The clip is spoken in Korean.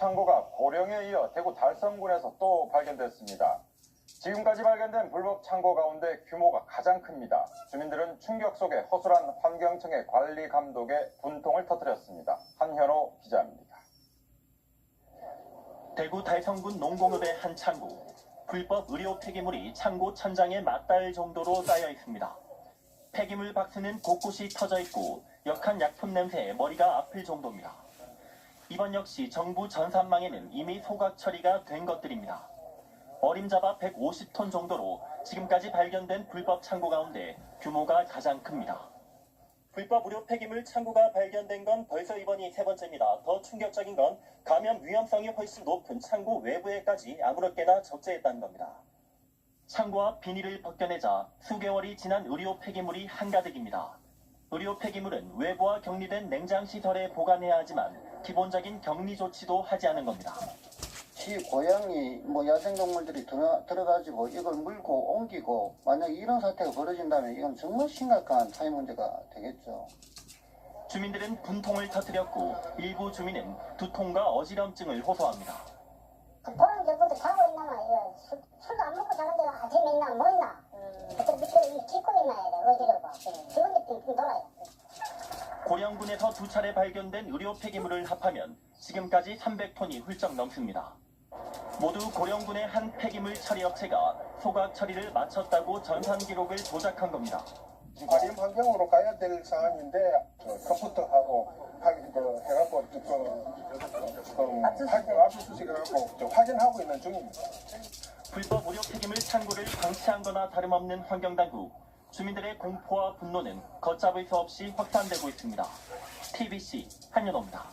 창고가 고령에 이어 대구 달성군에서 또 발견됐습니다. 지금까지 발견된 불법 창고 가운데 규모가 가장 큽니다. 주민들은 충격 속에 허술한 환경청의 관리 감독에 분통을 터뜨렸습니다. 한현호 기자입니다. 대구 달성군 농공읍의 한 창고. 불법 의료 폐기물이 창고 천장에 맞닿을 정도로 쌓여 있습니다. 폐기물 박스는 곳곳이 터져 있고 역한 약품 냄새에 머리가 아플 정도입니다. 이번 역시 정부 전산망에는 이미 소각 처리가 된 것들입니다. 어림잡아 150톤 정도로 지금까지 발견된 불법 창고 가운데 규모가 가장 큽니다. 불법 의료 폐기물 창고가 발견된 건 벌써 이번이 세 번째입니다. 더 충격적인 건 감염 위험성이 훨씬 높은 창고 외부에까지 아무렇게나 적재했다는 겁니다. 창고와 비닐을 벗겨내자 수개월이 지난 의료 폐기물이 한가득입니다. 의료 폐기물은 외부와 격리된 냉장 시설에 보관해야 하지만 기본적인 격리 조치도 하지 않은 겁니다. 지 고양이 뭐 야생동물들이 들어, 들어가지고 이걸 물고 옮기고 만약 이런 사태가 벌어진다면 이건 정말 심각한 사회 문제가 되겠죠. 주민들은 분통을 터뜨렸고 일부 주민은 두통과 어지럼증을 호소합니다. 그 보는 것부터 자고 이거 술, 술도 안 먹고 자는데 아침에 있나 뭐 있나 그때 밑에 이 기고 있나야 돼 어지러워 기분이 빙빙 돌아요 고령군에서 두 차례 발견된 의료 폐기물을 합하면 지금까지 300톤이 훌쩍 넘습니다. 모두 고령군의 한 폐기물 처리 업체가 소각 처리를 마쳤다고 전산 기록을 조작한 겁니다. 마린 환경으로 가야 될 상황인데 그 컴퓨터하고 하기 그 해갖고 그, 그 확인 압수수색 해갖고 저 확인하고 있는 중입니다. 불법 의료 폐기물 창고를 방치한 거나 다름없는 환경당국. 주민들의 공포와 분노는 걷잡을 수 없이 확산되고 있습니다. TBC 한윤호입니다.